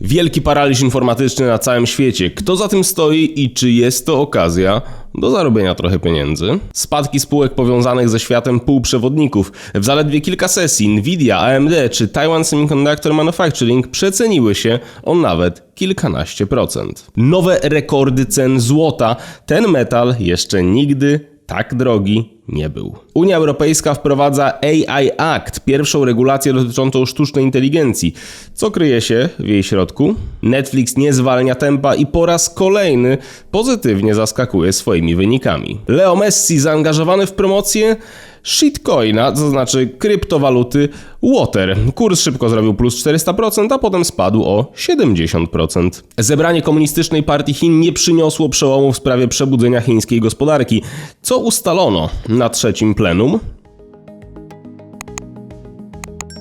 Wielki paraliż informatyczny na całym świecie. Kto za tym stoi i czy jest to okazja do zarobienia trochę pieniędzy? Spadki spółek powiązanych ze światem półprzewodników. W zaledwie kilka sesji Nvidia, AMD czy Taiwan Semiconductor Manufacturing przeceniły się o nawet kilkanaście procent. Nowe rekordy cen złota. Ten metal jeszcze nigdy tak drogi nie był. Unia Europejska wprowadza AI Act, pierwszą regulację dotyczącą sztucznej inteligencji. Co kryje się w jej środku? Netflix nie zwalnia tempa i po raz kolejny pozytywnie zaskakuje swoimi wynikami. Leo Messi zaangażowany w promocję shitcoina, to znaczy kryptowaluty Water. Kurs szybko zrobił plus 400%, a potem spadł o 70%. Zebranie Komunistycznej Partii Chin nie przyniosło przełomu w sprawie przebudzenia chińskiej gospodarki. Co ustalono na trzecim plenum?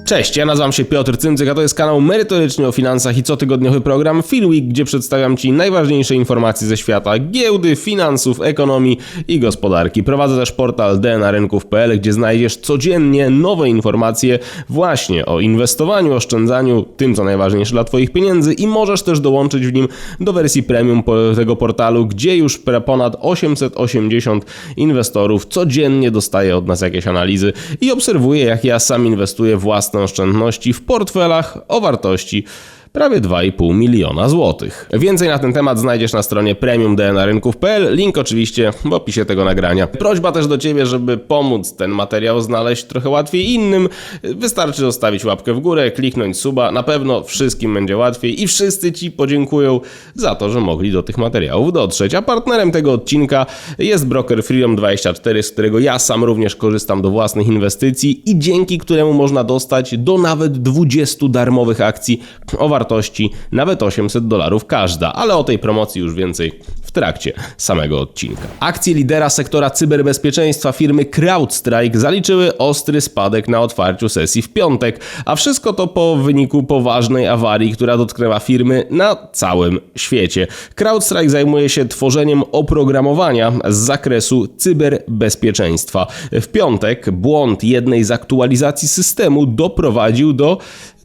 Cześć, ja nazywam się Piotr Cymcyk, a to jest kanał merytorycznie o finansach i cotygodniowy program Finweek, gdzie przedstawiam Ci najważniejsze informacje ze świata giełdy, finansów, ekonomii i gospodarki. Prowadzę też portal dnarynków.pl, gdzie znajdziesz codziennie nowe informacje właśnie o inwestowaniu, oszczędzaniu, tym co najważniejsze dla Twoich pieniędzy i możesz też dołączyć w nim do wersji premium tego portalu, gdzie już ponad 880 inwestorów codziennie dostaje od nas jakieś analizy i obserwuje jak ja sam inwestuję własne oszczędności w portfelach o wartości prawie 2,5 miliona złotych. Więcej na ten temat znajdziesz na stronie premiumdnarynków.pl, link oczywiście w opisie tego nagrania. Prośba też do Ciebie, żeby pomóc ten materiał znaleźć trochę łatwiej innym. Wystarczy zostawić łapkę w górę, kliknąć suba, na pewno wszystkim będzie łatwiej i wszyscy Ci podziękują za to, że mogli do tych materiałów dotrzeć. A partnerem tego odcinka jest broker Freedom24, z którego ja sam również korzystam do własnych inwestycji i dzięki któremu można dostać do nawet 20 darmowych akcji o wartości nawet 800 dolarów każda, ale o tej promocji już więcej w trakcie samego odcinka. Akcje lidera sektora cyberbezpieczeństwa firmy CrowdStrike zaliczyły ostry spadek na otwarciu sesji w piątek, a wszystko to po wyniku poważnej awarii, która dotknęła firmy na całym świecie. CrowdStrike zajmuje się tworzeniem oprogramowania z zakresu cyberbezpieczeństwa. W piątek błąd jednej z aktualizacji systemu doprowadził do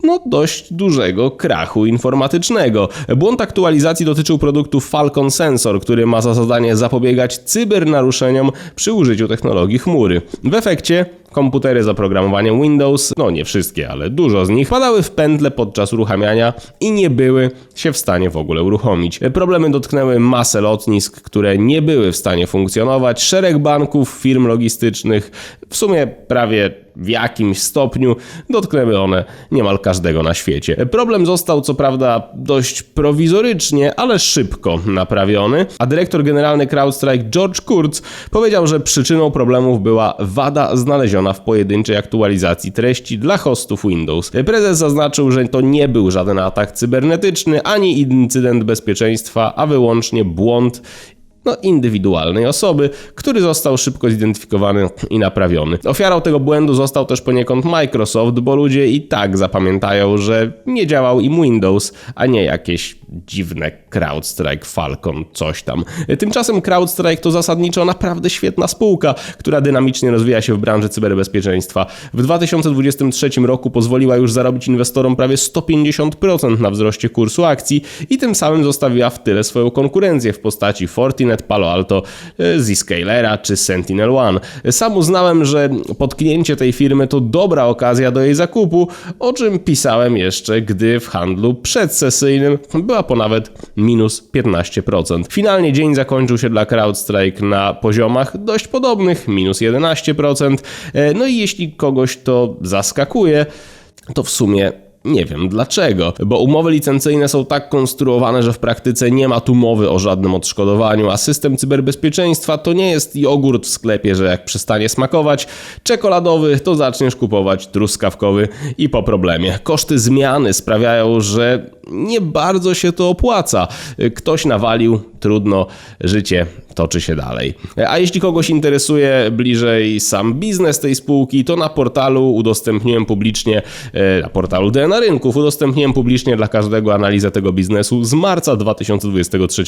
no, dość dużego krachu informatycznego. Błąd aktualizacji dotyczył produktu Falcon Sensor, który ma za zadanie zapobiegać cybernaruszeniom przy użyciu technologii chmury. W efekcie komputery z oprogramowaniem Windows, no nie wszystkie, ale dużo z nich, padały w pętle podczas uruchamiania i nie były się w stanie w ogóle uruchomić. Problemy dotknęły masę lotnisk, które nie były w stanie funkcjonować, szereg banków, firm logistycznych, w sumie prawie w jakimś stopniu dotknęły one niemal każdego na świecie. Problem został co prawda dość prowizorycznie, ale szybko naprawiony, a dyrektor generalny CrowdStrike George Kurtz powiedział, że przyczyną problemów była wada znaleziona w pojedynczej aktualizacji treści dla hostów Windows. Prezes zaznaczył, że to nie był żaden atak cybernetyczny ani incydent bezpieczeństwa, a wyłącznie błąd no, indywidualnej osoby, który został szybko zidentyfikowany i naprawiony. Ofiarą tego błędu został też poniekąd Microsoft, bo ludzie i tak zapamiętają, że nie działał im Windows, a nie jakieś dziwne CrowdStrike, Falcon, coś tam. Tymczasem CrowdStrike to zasadniczo naprawdę świetna spółka, która dynamicznie rozwija się w branży cyberbezpieczeństwa. W 2023 roku pozwoliła już zarobić inwestorom prawie 150% na wzroście kursu akcji i tym samym zostawiła w tyle swoją konkurencję w postaci Fortinet, Palo Alto, e, Zscalera czy Sentinel One. Sam uznałem, że potknięcie tej firmy to dobra okazja do jej zakupu, o czym pisałem jeszcze, gdy w handlu przedsesyjnym była po nawet minus 15%. Finalnie dzień zakończył się dla CrowdStrike na poziomach dość podobnych, minus 11%. E, no i jeśli kogoś to zaskakuje, to w sumie nie wiem dlaczego, bo umowy licencyjne są tak konstruowane, że w praktyce nie ma tu mowy o żadnym odszkodowaniu, a system cyberbezpieczeństwa to nie jest jogurt w sklepie, że jak przestanie smakować czekoladowy, to zaczniesz kupować truskawkowy i po problemie. Koszty zmiany sprawiają, że nie bardzo się to opłaca. Ktoś nawalił, trudno, życie toczy się dalej. A jeśli kogoś interesuje bliżej sam biznes tej spółki, to na portalu udostępniłem publicznie, e, na portalu DNA na rynków. Udostępniłem publicznie dla każdego analizę tego biznesu z marca 2023.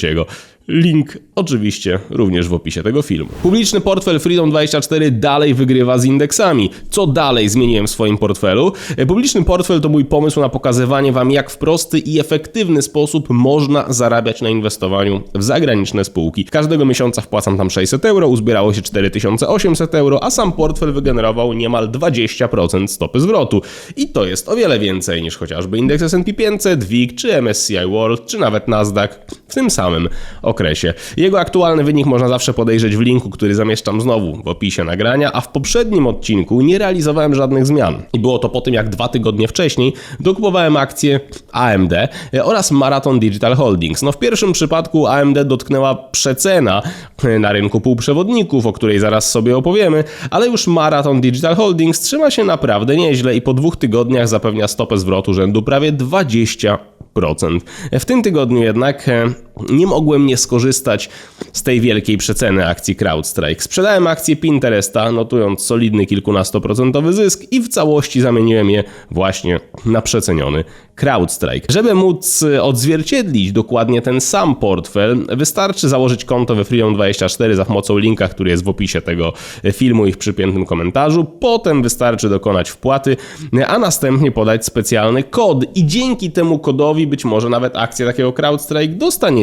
Link oczywiście również w opisie tego filmu. Publiczny portfel Freedom24 dalej wygrywa z indeksami. Co dalej zmieniłem w swoim portfelu? E, Publiczny portfel to mój pomysł na pokazywanie Wam, jak w prosty i efektywny sposób można zarabiać na inwestowaniu w zagraniczne spółki. Każdego miesiąca wpłacam tam 600 euro, uzbierało się 4800 euro, a sam portfel wygenerował niemal 20% stopy zwrotu. I to jest o wiele więcej niż chociażby indeks S&P 500, WIG czy MSCI World, czy nawet Nasdaq w tym samym okresie. Jego aktualny wynik można zawsze podejrzeć w linku, który zamieszczam znowu w opisie nagrania, a w poprzednim odcinku nie realizowałem żadnych zmian. I było to po tym, jak dwa tygodnie wcześniej dokupowałem akcje AMD oraz Marathon Digital Holdings. No w pierwszym przypadku AMD dotknęła przecena na rynku półprzewodników, o której zaraz sobie opowiemy, ale już Marathon Digital Holdings trzyma się naprawdę nieźle i po dwóch tygodniach zapewnia stopę zwrotu rzędu prawie 20%. W tym tygodniu jednak e, nie mogłem nie skorzystać z tej wielkiej przeceny akcji CrowdStrike. Sprzedałem akcję Pinteresta, notując solidny kilkunastoprocentowy zysk i w całości zamieniłem je właśnie na przeceniony CrowdStrike. Żeby móc odzwierciedlić dokładnie ten sam portfel, wystarczy założyć konto we Freedom24 za pomocą linka, który jest w opisie tego filmu i w przypiętym komentarzu. Potem wystarczy dokonać wpłaty, a następnie podać specjalny kod i dzięki temu kodowi być może nawet akcję takiego CrowdStrike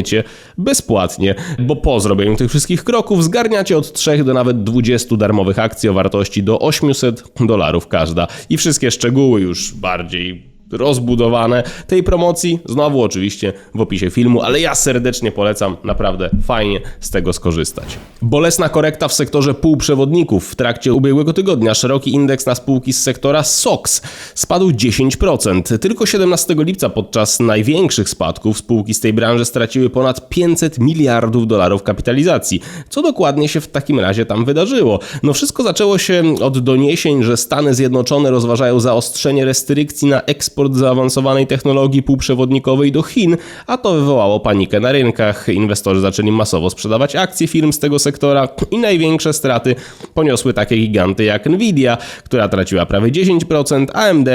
dostaniecie bezpłatnie, bo po zrobieniu tych wszystkich kroków zgarniacie od 3 do nawet 20 darmowych akcji o wartości do 800 dolarów każda. I wszystkie szczegóły już bardziej rozbudowane tej promocji. Znowu oczywiście w opisie filmu, ale ja serdecznie polecam, naprawdę fajnie z tego skorzystać. Bolesna korekta w sektorze półprzewodników. W trakcie ubiegłego tygodnia szeroki indeks na spółki z sektora SOX spadł 10%. Tylko 17 lipca podczas największych spadków spółki z tej branży straciły ponad 500 miliardów dolarów kapitalizacji. Co dokładnie się w takim razie tam wydarzyło? No wszystko zaczęło się od doniesień, że Stany Zjednoczone rozważają zaostrzenie restrykcji na eksport zaawansowanej technologii półprzewodnikowej do Chin, a to wywołało panikę na rynkach. Inwestorzy zaczęli masowo sprzedawać akcje firm z tego sektora i największe straty poniosły takie giganty jak Nvidia, która traciła prawie 10%, AMD,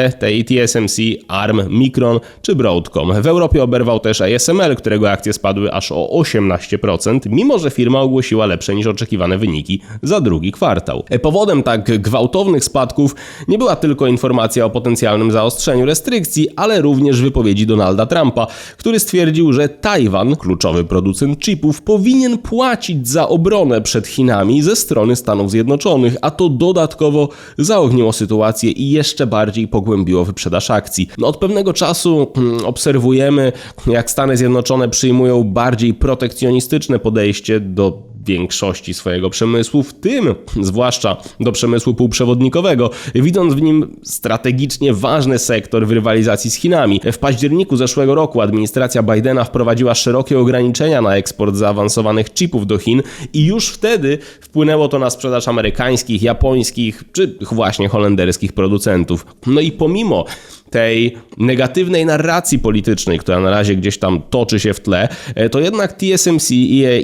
TSMC, ARM, Micron czy Broadcom. W Europie oberwał też ASML, którego akcje spadły aż o 18%, mimo że firma ogłosiła lepsze niż oczekiwane wyniki za drugi kwartał. Powodem tak gwałtownych spadków nie była tylko informacja o potencjalnym zaostrzeniu restrykcji, ale również wypowiedzi Donalda Trumpa, który stwierdził, że Tajwan, kluczowy producent chipów, powinien płacić za obronę przed Chinami ze strony Stanów Zjednoczonych, a to dodatkowo zaogniło sytuację i jeszcze bardziej pogłębiło wyprzedaż akcji. No, od pewnego czasu hmm, obserwujemy, jak Stany Zjednoczone przyjmują bardziej protekcjonistyczne podejście do większości swojego przemysłu, w tym zwłaszcza do przemysłu półprzewodnikowego, widząc w nim strategicznie ważny sektor w rywalizacji z Chinami. W październiku zeszłego roku administracja Bidena wprowadziła szerokie ograniczenia na eksport zaawansowanych chipów do Chin i już wtedy wpłynęło to na sprzedaż amerykańskich, japońskich czy właśnie holenderskich producentów. No i pomimo tej negatywnej narracji politycznej, która na razie gdzieś tam toczy się w tle, e, to jednak TSMC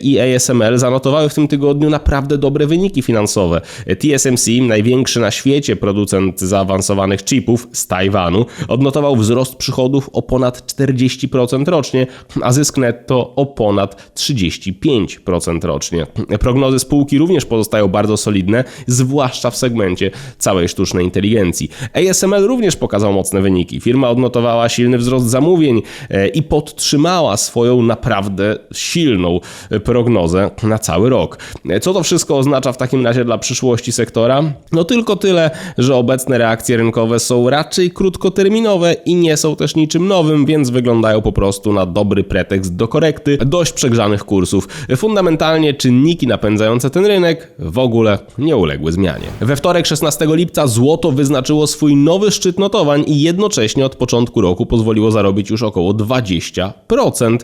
i ASML zanotowały w tym tygodniu naprawdę dobre wyniki finansowe. E, TSMC, największy na świecie producent zaawansowanych chipów z Tajwanu, odnotował wzrost przychodów o ponad 40% rocznie, a zysk netto o ponad 35% rocznie. E, prognozy spółki również pozostają bardzo solidne, zwłaszcza w segmencie całej sztucznej inteligencji. ASML również pokazał mocne wyniki wyniki. Firma odnotowała silny wzrost zamówień e, i podtrzymała swoją naprawdę silną e, prognozę na cały rok. E, co to wszystko oznacza w takim razie dla przyszłości sektora? No tylko tyle, że obecne reakcje rynkowe są raczej krótkoterminowe i nie są też niczym nowym, więc wyglądają po prostu na dobry pretekst do korekty dość przegrzanych kursów. Fundamentalnie czynniki napędzające ten rynek w ogóle nie uległy zmianie. We wtorek 16 lipca złoto wyznaczyło swój nowy szczyt notowań i jedno jednocześnie od początku roku pozwoliło zarobić już około 20%,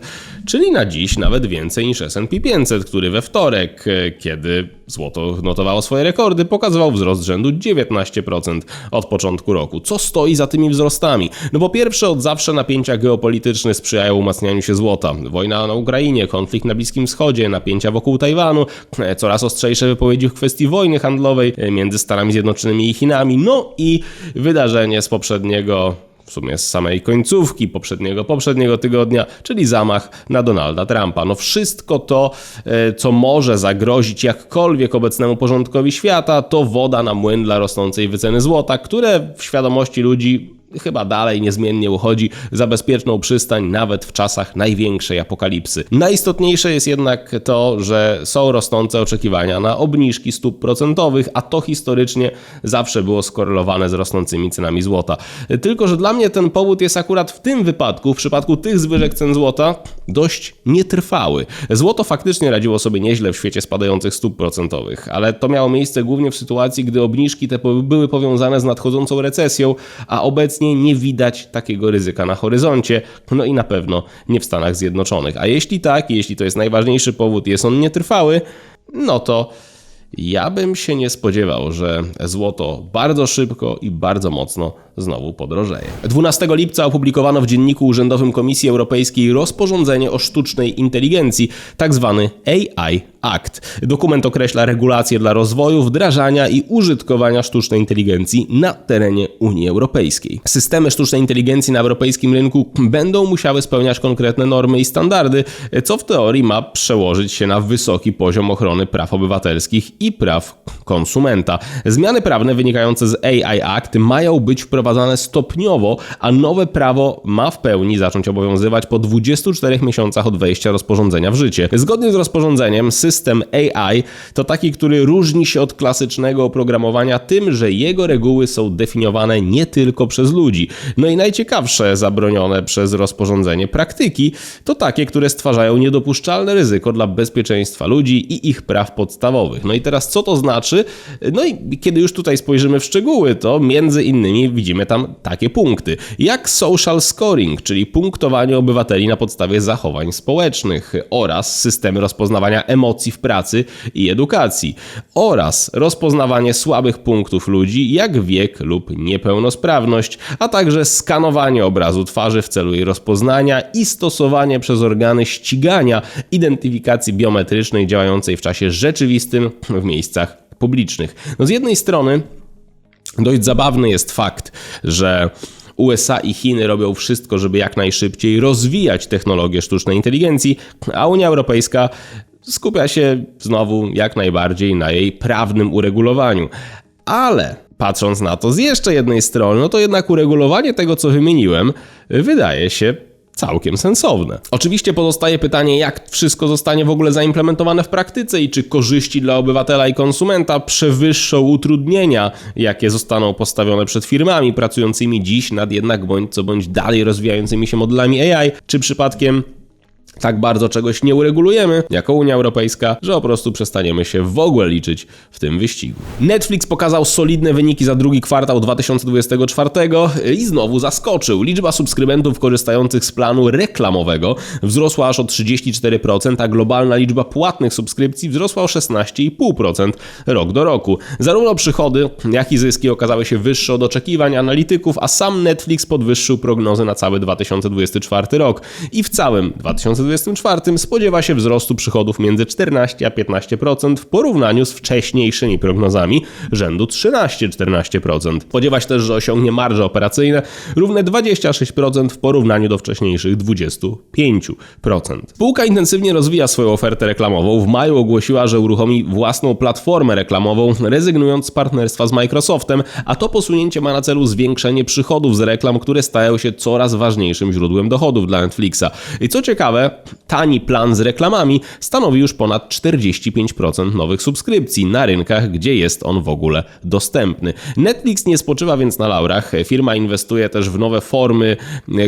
czyli na dziś nawet więcej niż S&P 500, który we wtorek, e, kiedy złoto notowało swoje rekordy, pokazywał wzrost rzędu 19% od początku roku. Co stoi za tymi wzrostami? No bo pierwsze od zawsze napięcia geopolityczne sprzyjają umacnianiu się złota. Wojna na Ukrainie, konflikt na Bliskim Wschodzie, napięcia wokół Tajwanu, e, coraz ostrzejsze wypowiedzi w kwestii wojny handlowej e, między Stanami Zjednoczonymi i Chinami, no i wydarzenie z poprzedniego w sumie z samej końcówki poprzedniego, poprzedniego tygodnia, czyli zamach na Donalda Trumpa. No wszystko to, e, co może zagrozić jakkolwiek obecnemu porządkowi świata, to woda na młyn dla rosnącej wyceny złota, które w świadomości ludzi chyba dalej niezmiennie uchodzi za bezpieczną przystań nawet w czasach największej apokalipsy. Najistotniejsze jest jednak to, że są rosnące oczekiwania na obniżki stóp procentowych, a to historycznie zawsze było skorelowane z rosnącymi cenami złota. Tylko, że dla mnie ten powód jest akurat w tym wypadku, w przypadku tych zwyżek cen złota, dość nietrwały. Złoto faktycznie radziło sobie nieźle w świecie spadających stóp procentowych, ale to miało miejsce głównie w sytuacji, gdy obniżki te były powiązane z nadchodzącą recesją, a obecnie obecnie nie widać takiego ryzyka na horyzoncie, no i na pewno nie w Stanach Zjednoczonych. A jeśli tak, jeśli to jest najważniejszy powód, jest on nietrwały, no to ja bym się nie spodziewał, że złoto bardzo szybko i bardzo mocno znowu podrożeje. 12 lipca opublikowano w Dzienniku Urzędowym Komisji Europejskiej rozporządzenie o sztucznej inteligencji. Tak AI Act. Dokument określa regulacje dla rozwoju, wdrażania i użytkowania sztucznej inteligencji na terenie Unii Europejskiej. Systemy sztucznej inteligencji na europejskim rynku będą musiały spełniać konkretne normy i standardy, co w teorii ma przełożyć się na wysoki poziom ochrony praw obywatelskich i praw konsumenta. Zmiany prawne wynikające z AI Act mają być wprowadzane stopniowo, a nowe prawo ma w pełni zacząć obowiązywać po 24 miesiącach od wejścia rozporządzenia w życie. Zgodnie z rozporządzeniem system AI to taki, który różni się od klasycznego oprogramowania tym, że jego reguły są definiowane nie tylko przez ludzi. No i najciekawsze zabronione przez rozporządzenie praktyki to takie, które stwarzają niedopuszczalne ryzyko dla bezpieczeństwa ludzi i ich praw podstawowych. No i teraz co to znaczy? No i kiedy już tutaj spojrzymy w szczegóły, to między innymi widzimy tam takie punkty, jak social scoring, czyli punktowanie obywateli na podstawie zachowań społecznych oraz systemy rozpoznawania emocji w pracy i edukacji oraz rozpoznawanie słabych punktów ludzi, jak wiek lub niepełnosprawność, a także skanowanie obrazu twarzy w celu jej rozpoznania i stosowanie przez organy ścigania identyfikacji biometrycznej działającej w czasie rzeczywistym w miejscach publicznych. No z jednej strony dość zabawny jest fakt, że USA i Chiny robią wszystko, żeby jak najszybciej rozwijać technologię sztucznej inteligencji, a Unia Europejska skupia się znowu jak najbardziej na jej prawnym uregulowaniu. Ale patrząc na to z jeszcze jednej strony, no to jednak uregulowanie tego, co wymieniłem, wydaje się całkiem sensowne. Oczywiście pozostaje pytanie, jak wszystko zostanie w ogóle zaimplementowane w praktyce i czy korzyści dla obywatela i konsumenta przewyższą utrudnienia, jakie zostaną postawione przed firmami pracującymi dziś nad jednak bądź co bądź dalej rozwijającymi się modelami AI, czy przypadkiem tak bardzo czegoś nie uregulujemy jako Unia Europejska, że po prostu przestaniemy się w ogóle liczyć w tym wyścigu. Netflix pokazał solidne wyniki za drugi kwartał 2024 i znowu zaskoczył. Liczba subskrybentów korzystających z planu reklamowego wzrosła aż o 34%, a globalna liczba płatnych subskrypcji wzrosła o 16,5% rok do roku. Zarówno przychody, jak i zyski okazały się wyższe od oczekiwań analityków, a sam Netflix podwyższył prognozy na cały 2024 rok i w całym 2024 2024 spodziewa się wzrostu przychodów między 14 a 15% w porównaniu z wcześniejszymi prognozami rzędu 13-14%. Spodziewa się też, że osiągnie marże operacyjne równe 26% w porównaniu do wcześniejszych 25%. Spółka intensywnie rozwija swoją ofertę reklamową. W maju ogłosiła, że uruchomi własną platformę reklamową, rezygnując z partnerstwa z Microsoftem, a to posunięcie ma na celu zwiększenie przychodów z reklam, które stają się coraz ważniejszym źródłem dochodów dla Netflixa. I co ciekawe, tani plan z reklamami stanowi już ponad 45% nowych subskrypcji na rynkach, gdzie jest on w ogóle dostępny. Netflix nie spoczywa więc na laurach. Firma inwestuje też w nowe formy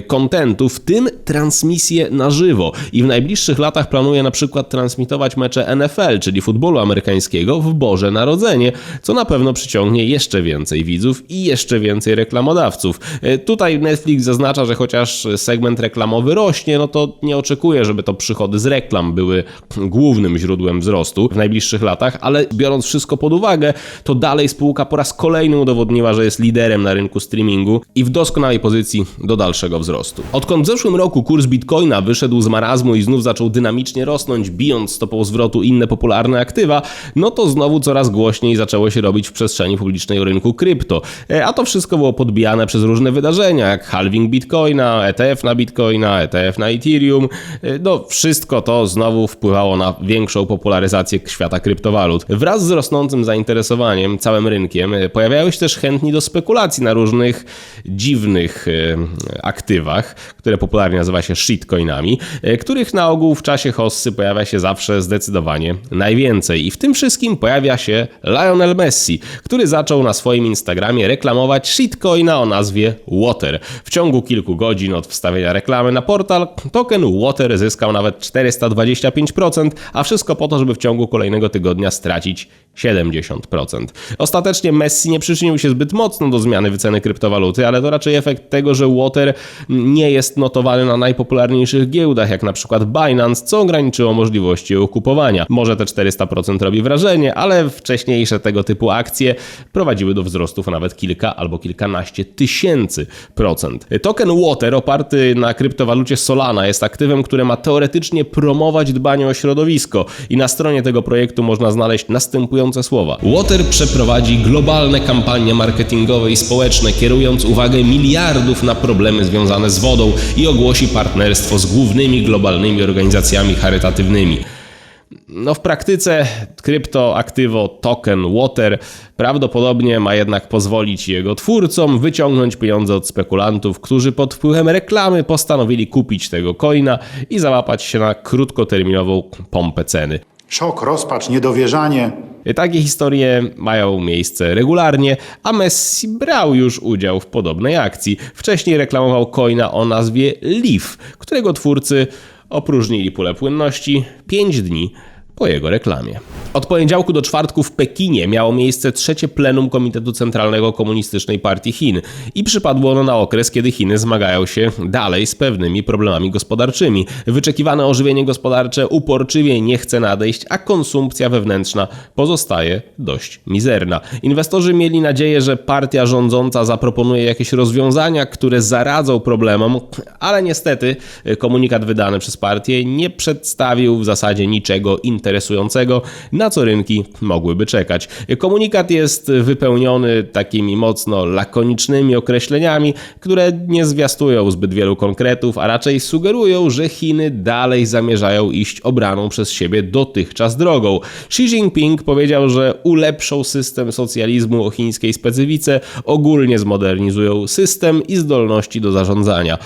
kontentu, w tym transmisje na żywo. I w najbliższych latach planuje na przykład transmitować mecze NFL, czyli futbolu amerykańskiego w Boże Narodzenie, co na pewno przyciągnie jeszcze więcej widzów i jeszcze więcej reklamodawców. Tutaj Netflix zaznacza, że chociaż segment reklamowy rośnie, no to nie oczekuje przewiduje, żeby to przychody z reklam były głównym źródłem wzrostu w najbliższych latach, ale biorąc wszystko pod uwagę, to dalej spółka po raz kolejny udowodniła, że jest liderem na rynku streamingu i w doskonałej pozycji do dalszego wzrostu. Odkąd w zeszłym roku kurs bitcoina wyszedł z marazmu i znów zaczął dynamicznie rosnąć, bijąc stopą zwrotu inne popularne aktywa, no to znowu coraz głośniej zaczęło się robić w przestrzeni publicznej o rynku krypto. E, a to wszystko było podbijane przez różne wydarzenia, jak halving bitcoina, ETF na bitcoina, ETF na Ethereum. E, no wszystko to znowu wpływało na większą popularyzację świata kryptowalut. Wraz z rosnącym zainteresowaniem całym rynkiem e, pojawiały się też chętni do spekulacji na różnych dziwnych aktywach, które popularnie nazywa się shitcoinami, których na ogół w czasie hossy pojawia się zawsze zdecydowanie najwięcej. I w tym wszystkim pojawia się Lionel Messi, który zaczął na swoim Instagramie reklamować shitcoina o nazwie Water. W ciągu kilku godzin od wstawienia reklamy na portal, token Water zyskał nawet 425%, a wszystko po to, żeby w ciągu kolejnego tygodnia stracić 70%. Ostatecznie Messi nie przyczynił się zbyt mocno do zmiany wyceny kryptowaluty, ale to raczej efekt tego, że Water nie jest notowany na najpopularniejszych giełdach, jak na przykład Binance, co ograniczyło możliwości jego kupowania. Może te 400% robi wrażenie, ale wcześniejsze tego typu akcje prowadziły do wzrostów nawet kilka albo kilkanaście tysięcy procent. Token Water oparty na kryptowalucie Solana jest aktywem, które ma teoretycznie promować dbanie o środowisko i na stronie tego projektu można znaleźć następujące słowa. Water przeprowadzi globalne kampanie marketingowe i społeczne, kierując uwagę miliardów na problemy związane z wodą i ogłosi partnerstwo z głównymi globalnymi organizacjami charytatywnymi. No w praktyce kryptoaktywo token Water prawdopodobnie ma jednak pozwolić jego twórcom wyciągnąć pieniądze od spekulantów, którzy pod wpływem reklamy postanowili kupić tego coina i załapać się na krótkoterminową pompę ceny. Szok, rozpacz, niedowierzanie. Takie historie mają miejsce regularnie, a Messi brał już udział w podobnej akcji. Wcześniej reklamował coina o nazwie Leaf, którego twórcy opróżnili pulę płynności 5 dni po jego reklamie. Od poniedziałku do czwartku w Pekinie miało miejsce trzecie plenum Komitetu Centralnego Komunistycznej Partii Chin i przypadło ono na okres, kiedy Chiny zmagają się dalej z pewnymi problemami gospodarczymi. Wyczekiwane ożywienie gospodarcze uporczywie nie chce nadejść, a konsumpcja wewnętrzna pozostaje dość mizerna. Inwestorzy mieli nadzieję, że partia rządząca zaproponuje jakieś rozwiązania, które zaradzą problemom, ale niestety komunikat wydany przez partię nie przedstawił w zasadzie niczego interesującego na co rynki mogłyby czekać. Komunikat jest wypełniony takimi mocno lakonicznymi określeniami, które nie zwiastują zbyt wielu konkretów, a raczej sugerują, że Chiny dalej zamierzają iść obraną przez siebie dotychczas drogą. Xi Jinping powiedział, że ulepszą system socjalizmu o chińskiej specyfice, ogólnie zmodernizują system i zdolności do zarządzania.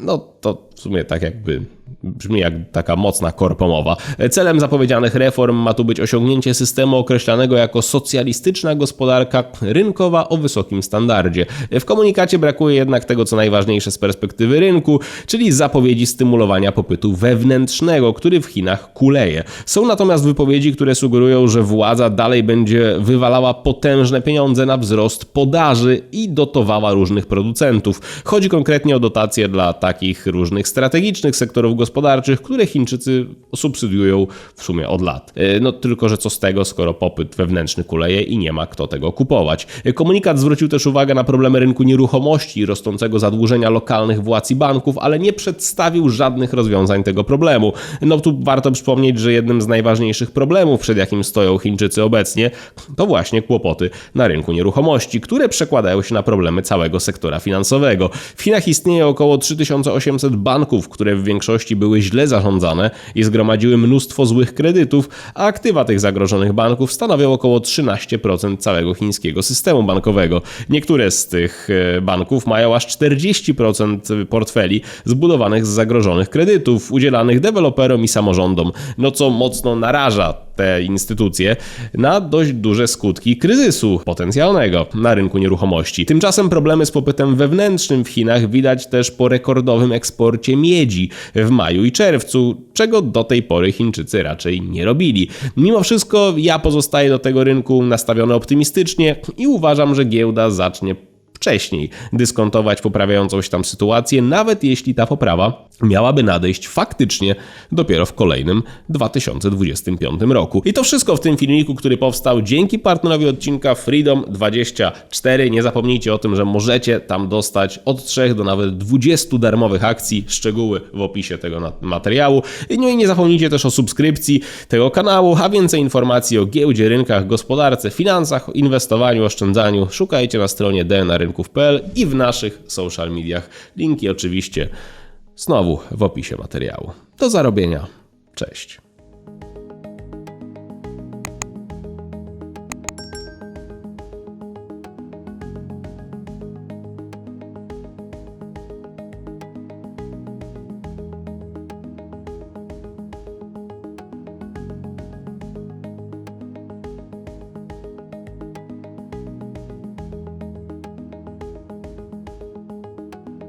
No to w sumie tak jakby brzmi jak taka mocna korpomowa. Celem zapowiedzianych reform ma tu być osiągnięcie systemu określanego jako socjalistyczna gospodarka rynkowa o wysokim standardzie. W komunikacie brakuje jednak tego, co najważniejsze z perspektywy rynku, czyli zapowiedzi stymulowania popytu wewnętrznego, który w Chinach kuleje. Są natomiast wypowiedzi, które sugerują, że władza dalej będzie wywalała potężne pieniądze na wzrost podaży i dotowała różnych producentów. Chodzi konkretnie o dotacje dla takich różnych strategicznych sektorów gospodarczych, które Chińczycy subsydiują w sumie od lat. E, no tylko, że co z tego, skoro popyt wewnętrzny kuleje i nie ma kto tego kupować. E, komunikat zwrócił też uwagę na problemy rynku nieruchomości i rosnącego zadłużenia lokalnych władz i banków, ale nie przedstawił żadnych rozwiązań tego problemu. No tu warto przypomnieć, że jednym z najważniejszych problemów, przed jakim stoją Chińczycy obecnie, to właśnie kłopoty na rynku nieruchomości, które przekładają się na problemy całego sektora finansowego. W Chinach istnieje około 3800 banków, które w większości były źle zarządzane i zgromadziły mnóstwo złych kredytów, a aktywa tych zagrożonych banków stanowią około 13% całego chińskiego systemu bankowego. Niektóre z tych e, banków mają aż 40% portfeli zbudowanych z zagrożonych kredytów, udzielanych deweloperom i samorządom, no co mocno naraża te instytucje na dość duże skutki kryzysu potencjalnego na rynku nieruchomości. Tymczasem problemy z popytem wewnętrznym w Chinach widać też po rekordowym eksporcie miedzi w maju i czerwcu, czego do tej pory Chińczycy raczej nie robili. Mimo wszystko ja pozostaję do tego rynku nastawiony optymistycznie i uważam, że giełda zacznie wcześniej dyskontować poprawiającą się tam sytuację, nawet jeśli ta poprawa miałaby nadejść faktycznie dopiero w kolejnym 2025 roku. I to wszystko w tym filmiku, który powstał dzięki partnerowi odcinka Freedom24. Nie zapomnijcie o tym, że możecie tam dostać od 3 do nawet 20 darmowych akcji. Szczegóły w opisie tego materiału. No i nie zapomnijcie też o subskrypcji tego kanału, a więcej informacji o giełdzie, rynkach, gospodarce, finansach, inwestowaniu, oszczędzaniu szukajcie na stronie i w naszych social mediach. Linki oczywiście znowu w opisie materiału. Do zarobienia. Cześć.